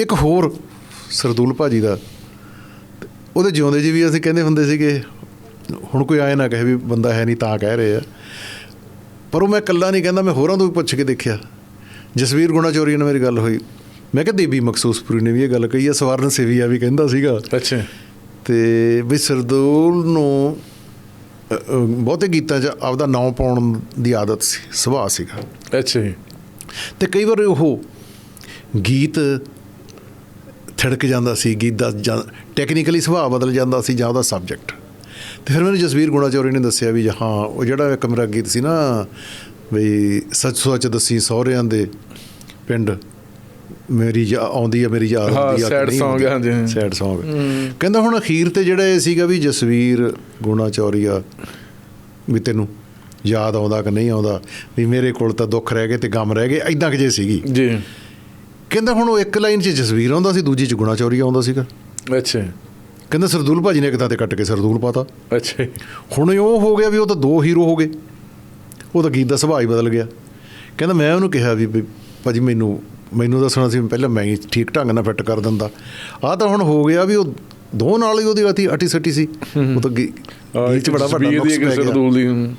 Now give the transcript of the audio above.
ਇੱਕ ਹੋਰ ਸਰਦੂਲ ਭਾਜੀ ਦਾ ਉਹਦੇ ਜਿਉਂਦੇ ਜੀ ਵੀ ਅਸੀਂ ਕਹਿੰਦੇ ਹੁੰਦੇ ਸੀਗੇ ਹੁਣ ਕੋਈ ਆਏ ਨਾ ਕਹੇ ਵੀ ਬੰਦਾ ਹੈ ਨਹੀਂ ਤਾਂ ਕਹਿ ਰਹੇ ਆ। ਪਰ ਉਹ ਮੈਂ ਇਕੱਲਾ ਨਹੀਂ ਕਹਿੰਦਾ ਮੈਂ ਹੋਰਾਂ ਤੋਂ ਵੀ ਪੁੱਛ ਕੇ ਦੇਖਿਆ। ਜਸਵੀਰ ਗੁਣਾ ਚੋਰੀ ਨਾਲ ਮੇਰੀ ਗੱਲ ਹੋਈ। ਮੈਂ ਕਿਹਾ ਦੇਵੀ ਮਖਸੂਸਪੁਰੀ ਨੇ ਵੀ ਇਹ ਗੱਲ ਕਹੀ ਆ ਸਵਰਨ ਸੇਵੀਆ ਵੀ ਕਹਿੰਦਾ ਸੀਗਾ। ਅੱਛਾ। ਤੇ ਵੀ ਸਰਦੂਲ ਨੂੰ ਬਹੁਤੇ ਗੀਤਾਂ 'ਚ ਆਪਦਾ ਨਾਂ ਪਾਉਣ ਦੀ ਆਦਤ ਸੀ ਸੁਭਾਅ ਸੀਗਾ। ਅੱਛਾ ਜੀ। ਤੇ ਕਈ ਵਾਰ ਉਹ ਗੀਤ ਥੜਕ ਜਾਂਦਾ ਸੀ ਗੀਤ ਦਾ ਟੈਕਨੀਕਲੀ ਸੁਭਾਅ ਬਦਲ ਜਾਂਦਾ ਸੀ ਜਾਂ ਉਹਦਾ ਸਬਜੈਕਟ ਤੇ ਫਿਰ ਮੈਨੂੰ ਜਸਵੀਰ ਗੁਣਾਚੌਰੀ ਨੇ ਦੱਸਿਆ ਵੀ ਹਾਂ ਉਹ ਜਿਹੜਾ ਇੱਕ ਮੇਰਾ ਗੀਤ ਸੀ ਨਾ ਵੀ ਸੱਚ ਸੱਚ ਦੱਸੀ ਸਹੁਰਿਆਂ ਦੇ ਪਿੰਡ ਮੇਰੀ ਆਉਂਦੀ ਆ ਮੇਰੀ ਯਾਦ ਹਾਂ, ਆਉਂਦੀ ਆ song ਆਉਂਦੀ? ਹੈ, ਹਾਂਜੀ, ਹਾਂਜੀ। sad song ਕਹਿੰਦਾ ਹੁਣ ਅਖੀਰ ਤੇ ਜਿਹੜਾ ਇਹ ਸੀਗਾ ਵੀ ਜਸਵੀਰ ਗੁਣਾਚੌਰੀਆ ਵੀ ਤੈਨੂੰ ਯਾਦ ਆਉਂਦਾ ਕਿ ਨਹੀਂ ਆਉਂਦਾ ਵੀ ਮੇਰੇ ਕੋਲ ਤਾਂ ਦੁੱਖ ਰਹਿ ਗਏ ਤੇ ਗਮ ਰਹਿ ਗਏ ਐਦਾਂ ਕਿ ਜੇ ਸੀਗੀ। ਜੀ। ਕਹਿੰਦਾ ਹੁਣ ਉਹ ਇੱਕ ਲਾਈਨ 'ਚ ਜਸਵੀਰ ਆਉਂਦਾ ਸੀ ਦੂਜੀ 'ਚ ਗੁਣਾ ਚੌਰੀ ਆਉਂਦਾ ਸੀਗਾ। ਅੱਛਾ। ਕਹਿੰਦਾ ਸਰਦੂਲ ਭਾਜੀ ਨੇ ਇੱਕ ਤਾਂ ਤੇ ਕੱਟ ਕੇ ਸਰਦੂਲ ਪਾਤਾ। ਅੱਛਾ। ਹੁਣ ਉਹ ਹੋ ਗਿਆ ਵੀ ਉਹ ਤਾਂ ਦੋ ਹੀਰੋ ਹੋ ਗਏ। ਉਹ ਤਾਂ ਗੀਤ ਦਾ ਸੁਭਾਅ ਹੀ ਬਦਲ ਗਿਆ। ਕਹਿੰਦਾ ਮੈਂ ਉਹਨੂੰ ਕਿਹਾ ਵੀ ਭਾਜੀ ਮੈਨੂੰ ਮੈਨੂੰ ਦੱਸਣਾ ਸੀ ਪਹਿਲਾਂ ਮੈਂ ਹੀ ਠੀਕ ਢੰਗ ਨਾਲ ਫਿੱਟ ਕਰ ਦਿੰਦਾ। ਆਹ ਤਾਂ ਹੁਣ ਹੋ ਗਿਆ ਵੀ ਉਹ ਦੋ ਨਾਲ ਹੀ ਉਹਦੀ ਅਤੀ ਅਟੀ ਸੱਟੀ ਸੀ। ਉਹ ਤਾਂ ਗੀਤ ਬੜਾ ਵੱਡਾ ਨੁਕਸ ਪੈ ਗਿਆ। ਸਰਦੂਲ ਦੀ